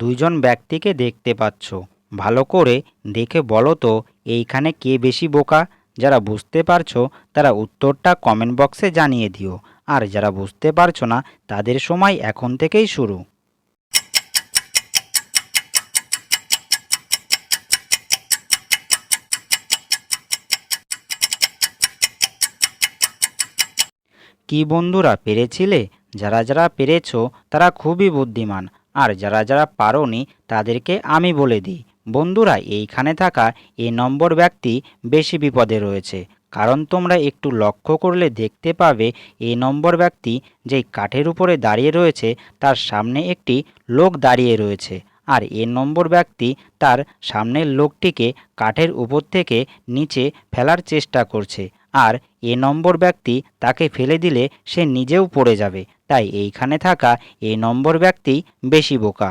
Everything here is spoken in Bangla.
দুইজন ব্যক্তিকে দেখতে পাচ্ছ। ভালো করে দেখে বলো তো, এইখানে কে বেশি বোকা? যারা বুঝতে পারছ, তারা উত্তরটা কমেন্ট বক্সে জানিয়ে দিও। আর যারা বুঝতে পারছ না, তাদের সময় এখন থেকেই শুরু। কি বন্ধুরা পেরেছিলে? যারা যারা পেরেছ, তারা খুবই বুদ্ধিমান। আর যারা যারা পারোনি, তাদেরকে আমি বলে দিই, বন্ধুরা, এইখানে থাকা এই নম্বর ব্যক্তি বেশি বিপদে রয়েছে। কারণ তোমরা একটু লক্ষ্য করলে দেখতে পাবে এই নম্বর ব্যক্তি যেই কাঠের উপরে দাঁড়িয়ে রয়েছে, তার সামনে একটি লোক দাঁড়িয়ে রয়েছে। আর এ নম্বর ব্যক্তি তার সামনের লোকটিকে কাঠের উপর থেকে নিচে ফেলার চেষ্টা করছে। আর এ নম্বর ব্যক্তি তাকে ফেলে দিলে সে নিজেও পড়ে যাবে। তাই এইখানে থাকা এ নম্বর ব্যক্তি বেশি বোকা।